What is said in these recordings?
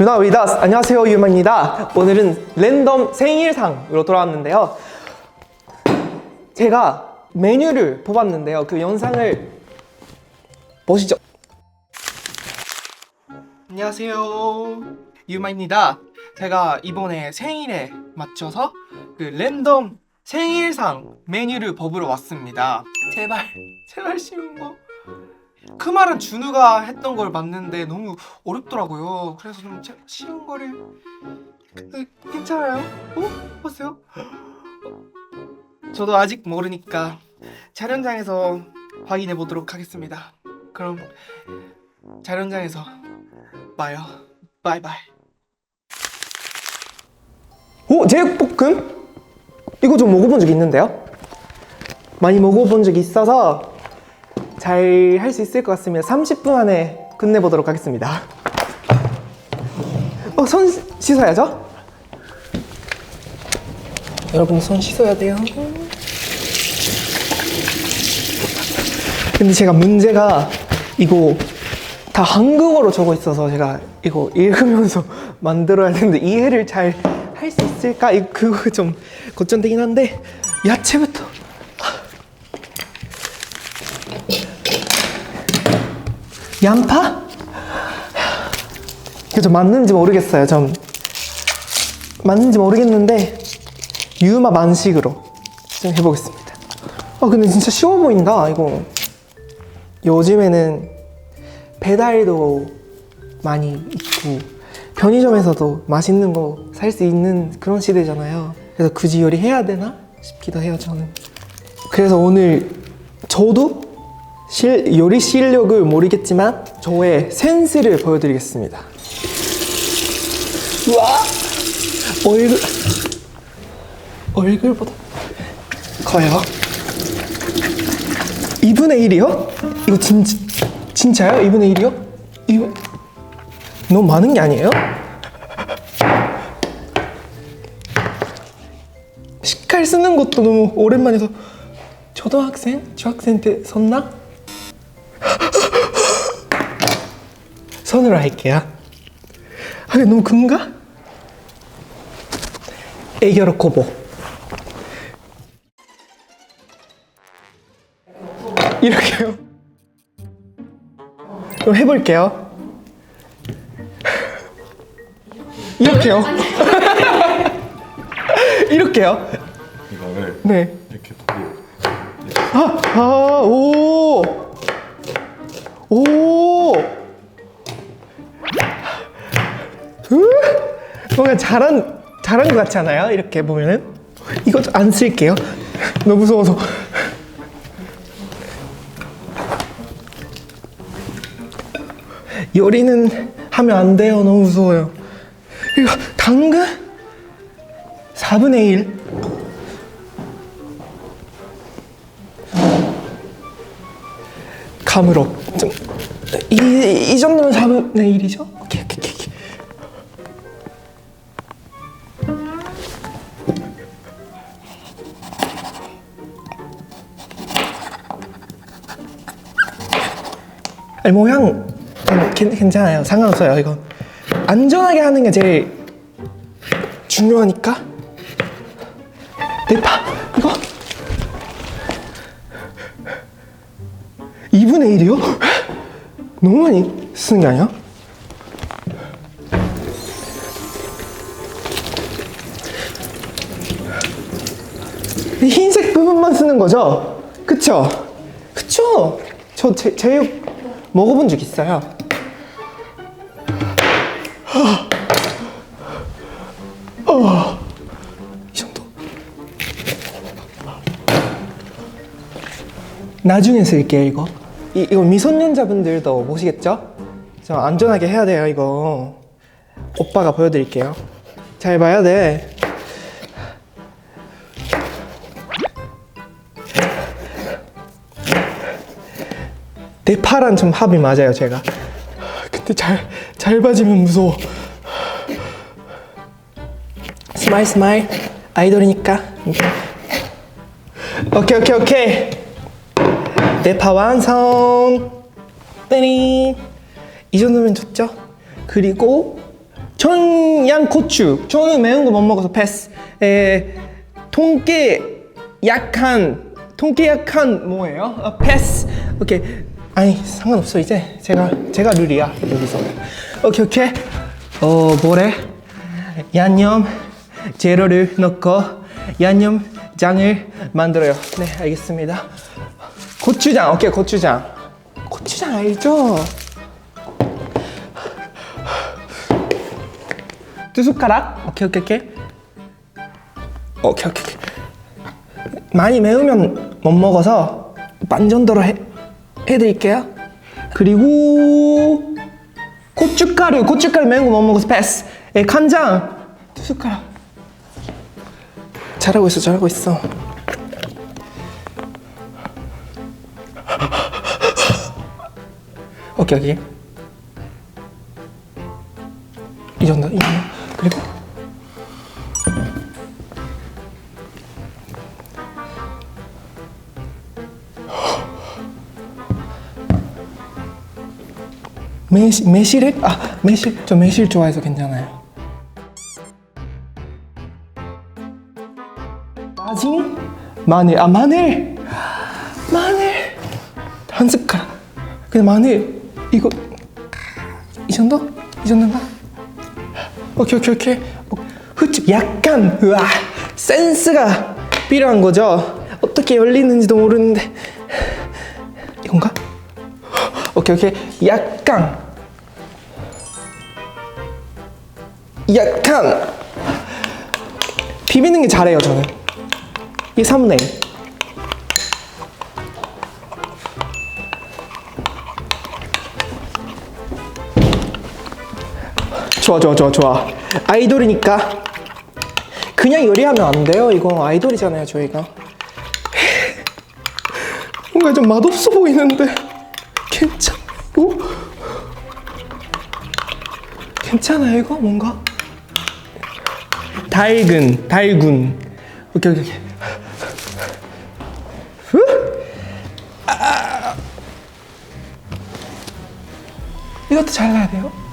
유나 위다스 안녕하세요 유마입니다. 오늘은 랜덤 생일상으로 돌아왔는데요. 제가 메뉴를 뽑았는데요. 그 영상을 보시죠. 안녕하세요 유마입니다. 제가 이번에 생일에 맞춰서 그 랜덤 생일상 메뉴를 뽑으러 왔습니다. 제발 제발 쉬운 거. 그 말은 준우가 했던 걸 봤는데 너무 어렵더라고요. 그래서 좀 제- 쉬운 거를 근데 괜찮아요? 어? 보세요. 저도 아직 모르니까 촬영장에서 확인해 보도록 하겠습니다. 그럼 촬영장에서 봐요. 바이바이. 오 제육볶음? 이거 좀 먹어본 적 있는데요? 많이 먹어본 적 있어서 잘 할 수 있을 것 같습니다. 30분 안에 끝내보도록 하겠습니다. 어, 손 씻어야죠? 여러분 손 씻어야 돼요. 근데 제가 문제가 이거 다 한국어로 적어 있어서 제가 이거 읽으면서 만들어야 되는데 이해를 잘 할 수 있을까? 이 그거 좀 걱정되긴 한데 야채부터 양파? 이게 좀 맞는지 모르겠어요. 좀 맞는지 모르겠는데 유마 만식으로 좀 해보겠습니다. 아 근데 진짜 쉬워 보인다. 이거 요즘에는 배달도 많이 있고 편의점에서도 맛있는 거 살 수 있는 그런 시대잖아요. 그래서 굳이 요리해야 되나 싶기도 해요. 저는. 그래서 오늘 저도 실, 요리 실력을 모르겠지만 저의 센스를 보여드리겠습니다. 우와! 얼굴, 얼굴보다 커요. 2분의 1이요? 이거 진, 진짜요? 2분의 1이요? 이거 너무 많은 게 아니에요? 식칼 쓰는 것도 너무 오랜만에서 초등학생? 중학생 때 썼나? 손으로 할게요. 아, 너무 큰가? 애교로 코보. 이렇게요. 그럼 해볼게요. 이렇게요. 이렇게요. 이거를 네. 이렇게 보고 아, 아, 오, 오, 으, 뭔가 잘한 잘한 것 같지 않아요? 이렇게 보면은 이거 안 쓸게요. 너무 무서워서. 요리는 하면 안 돼요. 너무 무서워요. 이거 당근 4분의 1. 감으로 좀, 이, 이 정도면 4분의 1이죠? 오케이, 오케이, 오케이. 아니, 모양 괜, 괜찮아요. 상관없어요, 이건. 안전하게 하는 게 제일 중요하니까. 대파, 이거. 2분의 1이요? 너무 많이 쓰는 게 아니야? 이 흰색 부분만 쓰는 거죠? 그쵸? 그쵸? 저 제, 제육 먹어본 적 있어요. 나중에 쓸게요 이거? 이, 이거 미성년자분들도 보시겠죠? 좀 안전하게 해야 돼요 이거. 오빠가 보여드릴게요. 잘 봐야 돼. 대파랑 좀 합이 맞아요 제가. 근데 잘, 잘 봐지면 무서워. 스마일 스마일. 아이돌이니까. 오케이 오케이 오케이 대파 완성. 이 정도면 좋죠? 그리고 청양고추. 저는 매운 거 못 먹어서 패스. 에 통깨 약한 통깨 약한 뭐예요? 아, 패스. 오케이. 아니 상관없어 이제. 제가 제가 룰이야 여기서. 오케이 오케이. 어 뭐래? 양념 재료를 넣고 양념장을 만들어요. 네 알겠습니다 고추장 오케이 고추장. 고추장 알죠? 두 숟가락? 오케이 오케이 오케이. 오케이 오케이 오케이. 많이 매우면 못 먹어서 반 정도로 해, 해드릴게요. 그리고 고춧가루 고춧가루 매운 거 못 먹어서 패스. 예, 간장. 두 숟가락. 잘하고 있어 잘하고 있어 오케이 오케이. 이 정도 이 정도. 그리고 매실 매실액 아 매실 저 매실 좋아해서 괜찮아요. 다진? 마늘. 아 마늘. 마늘. 한 숟가락. 근데 마늘 이거 이 정도? 이 정도인가? 오케이 오케이 오케이. 어, 후추 약간 우와 센스가 필요한 거죠? 어떻게 열리는지도 모르는데. 이건가? 오케이 오케이. 약간. 약간. 비비는 게 잘해요 저는. 이 3분의 1 좋아 좋아 좋아 좋아. 아이돌이니까. 그냥 요리하면 안 돼요 이거. 아이돌이잖아요 저희가. 뭔가 좀 맛없어 보이는데. 괜찮고 괜찮아요 이거? 뭔가? 달근 달군. 오케이 오케이 오케이. 후? 아. 이것도 잘라야 돼요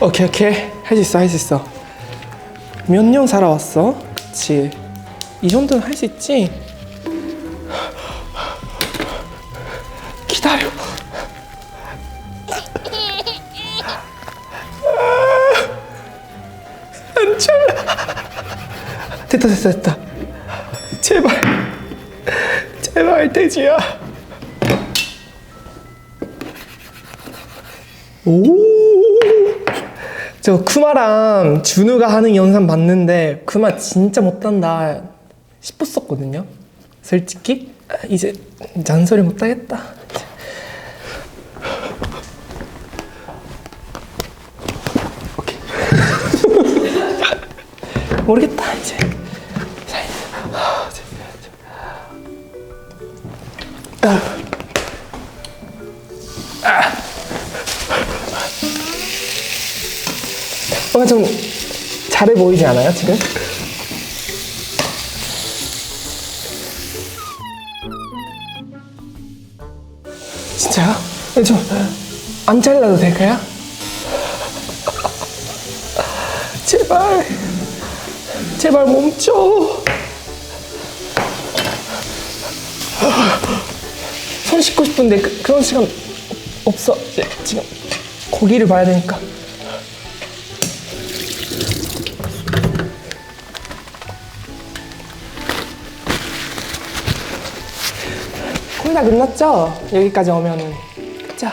오케이 오케이. 할 수 있어 할 수 있어. 몇 년 살아왔어? 그치 이 정도는 할 수 있지? 기다려. 안 참아 됐다 됐다 됐다. 제발. 제발 돼지야 저 쿠마랑 준우가 하는 영상 봤는데 쿠마 진짜 못한다 싶었었거든요. 솔직히 아, 이제 잔소리 못하겠다. 모르겠다 이제. 뭔가 좀 잘해 보이지 않아요 지금? 진짜요? 좀안 잘라도 될까요? 제발 제발 멈춰 손 씻고 싶은데 그, 그런 시간 없어 네, 지금 고기를 봐야 되니까 다 끝났죠? 여기까지 오면은 그쵸?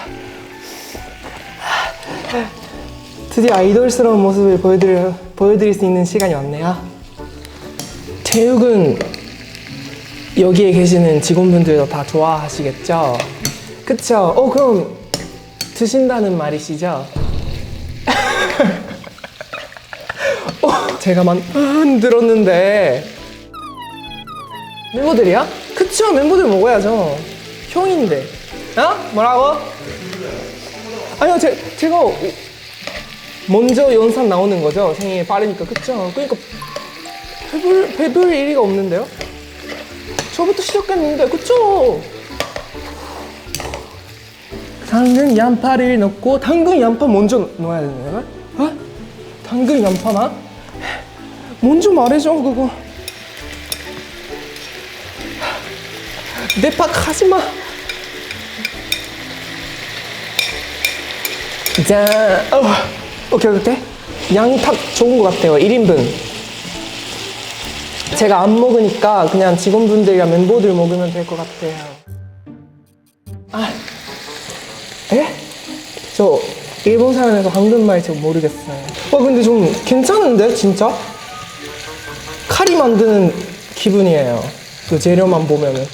드디어 아이돌스러운 모습을 보여드릴, 보여드릴 수 있는 시간이 왔네요 체육은 여기에 계시는 직원분들도 다 좋아하시겠죠? 그쵸? 어 그럼 드신다는 말이시죠? 어, 제가 만들었는데 멤버들이야? 그쵸 멤버들 먹어야죠 형인데 어? 뭐라고? 아니요 제, 제가 먼저 연산 나오는 거죠 생일 빠르니까 그쵸 그러니까 배불 배불 일이가 없는데요? 저부터 시작했는데 그쵸? 당근 양파를 넣고 당근 양파 먼저 넣어야 되나? 어? 당근 양파나? 먼저 말해줘 그거 내팍 하지마. 자 어, 오케이 오케이. 딱 좋은 것 같아요 1인분. 제가 안 먹으니까 그냥 직원분들이랑 멤버들 먹으면 될 것 같아요. 아 에? 저 일본 사람에서 한국말 잘 모르겠어요. 와 근데 좀 괜찮은데 진짜? 칼이 만드는 기분이에요. 그 재료만 보면은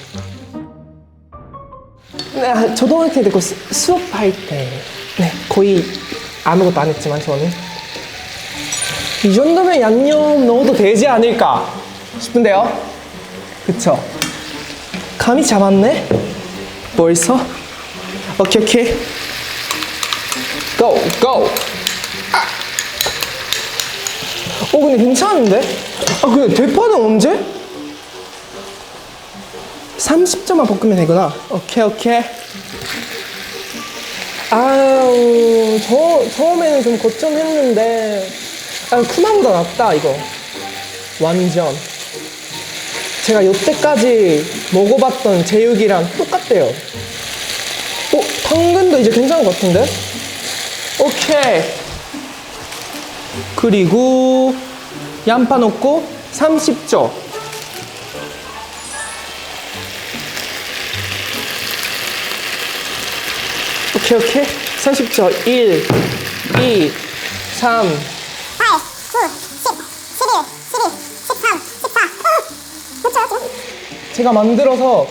네, 아, 초등학교 때그 수업할 때 네, 거의 아무것도 안 했지만 저는 이 정도면 양념 넣어도 되지 않을까 싶은데요 그쵸? 감이 잡았네? 벌써? 오케이 오케이 고! 고! 아! 어 근데 괜찮은데? 아 근데 대파는 언제? 30점만 볶으면 되구나. 오케이 오케이. 아우 저 처음에는 좀 거점했는데. 아 쿠마보다 낫다 이거. 완전. 제가 여태까지 먹어봤던 제육이랑 똑같대요. 어? 당근도 이제 괜찮은 것 같은데? 오케이. 그리고 양파 넣고 30초 오케이 오케이 30초 1 2 3 8, 9, 10, 11, 12, 13, 14. 어, 그쵸, 그쵸. 제가 만들어서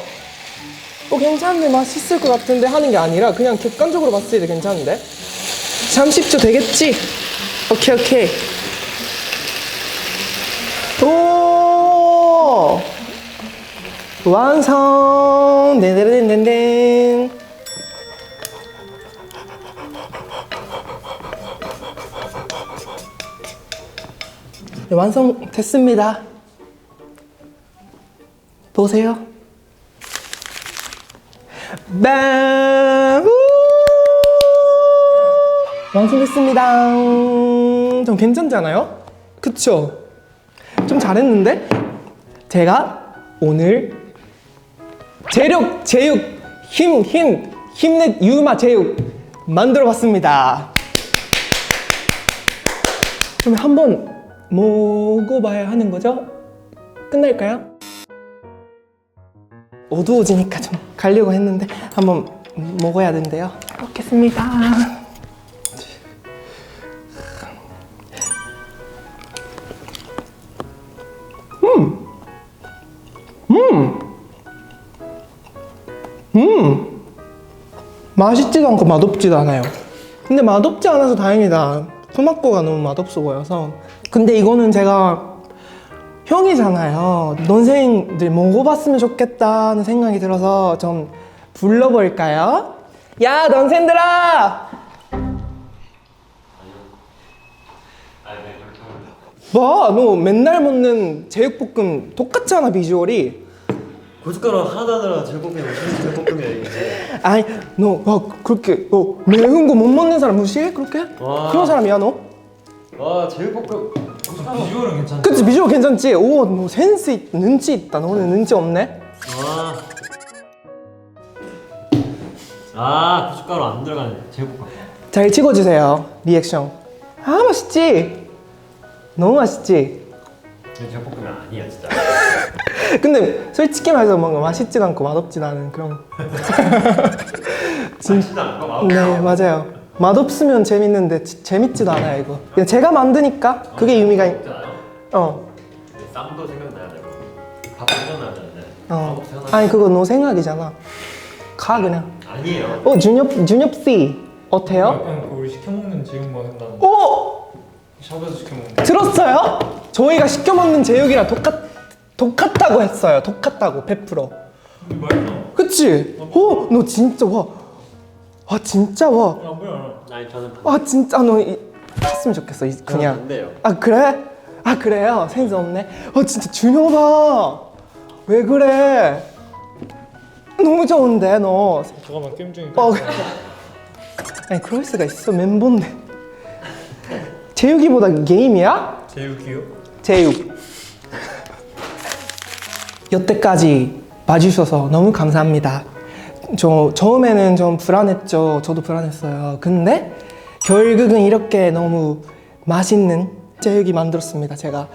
어 괜찮은데 맛있을 것 같은데 하는 게 아니라 그냥 객관적으로 봤을 때 괜찮은데? 30초 되겠지? 오케이 오케이. 오! 완성! 네네네네네 네, 완성됐습니다 보세요 빰! 우! 완성됐습니다. 좀 괜찮지 않아요? 그쵸? 좀 잘했는데? 제가 오늘 제력, 제육, 힘, 힘, 힘내 유마 제육 만들어 봤습니다. 그럼 한번 먹어봐야 하는 거죠? 끝날까요? 어두워지니까 좀 가려고 했는데 한번 먹어야 된대요. 먹겠습니다. 맛있지도 않고 맛없지도 않아요. 근데 맛없지 않아서 다행이다. 토마토가 너무 맛없어 보여서. 근데 이거는 제가 형이잖아요. 논생들 먹어봤으면 좋겠다는 생각이 들어서 좀 불러볼까요? 야, 논생들아! 봐, 너 맨날 먹는 제육볶음 똑같잖아, 비주얼이. 고춧가루 안 들어 제육볶음이 무슨 제육볶음이야 이게 아니, 너, 와, 그렇게, 너 매운 거 못 먹는 사람 무시해? 그렇게? 와. 그런 사람이야, 너? 와 제육볶음 고춧가루 비주얼은 괜찮아 그치, 비주얼 괜찮지? 오, 너 센스, 있, 눈치 있다. 너는 눈치 없네? 아 고춧가루 안 들어가는 제육볶음 잘 찍어주세요, 리액션. 아, 맛있지? 너무 맛있지? 이거 제육볶음이 아니야 진짜 근데 솔직히 말해서 뭔가 맛있지도 않고 맛없지도 않은 그런. 맛있지 않고 맛없고 네, 맞아요. 맛없으면 재밌는데 지- 재밌지도 않아요, 이거. 그냥 제가 만드니까 그게 의미가, 있... 있잖아요 어. 쌈도 생각나야 되고 밥도 생각나야 되는데 어. 밥도 생각나 아니, 그거 너 생각이잖아. 가, 그냥. 아니에요 어, 준엽, 준엽씨. 어때요? 약간 그 우리 시켜 먹는 제육만 한다는 오! 샵에서 시켜 먹는 들었어요? 저희가 시켜 먹는 제육이랑 똑같, 똑같다고 했어요. 똑같다고, 100%. 근데 맛있어 그치? 어, 너 진짜 와. 아, 진짜 와. 아 뭐야 아니 저는 아, 진짜 너 이, 했으면 좋겠어. 이- 그냥. 안 돼요 아, 그래? 아 그래요? 센스 없네. 어 진짜 준혁아 왜 그래? 너무 좋은데 너. 잠깐만 게임 중이니까. 어. 아니 그럴 수가 있어 멤버인데. 재욱이보다 게임이야? 제육이요? 제육. 여태까지 봐주셔서 너무 감사합니다. 저 처음에는 좀 불안했죠. 저도 불안했어요. 근데 결국은 이렇게 너무 맛있는 제육이 만들었습니다. 제가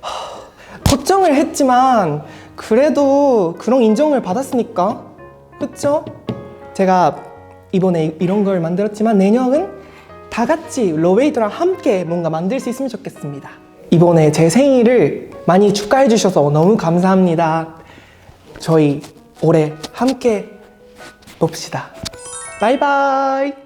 하, 걱정을 했지만 그래도 그런 인정을 받았으니까 그쵸? 제가 이번에 이런 걸 만들었지만 내년은 다 같이 로웨이드랑 함께 뭔가 만들 수 있으면 좋겠습니다. 이번에 제 생일을 많이 축하해 주셔서 너무 감사합니다. 저희 올해 함께 봅시다. 바이바이.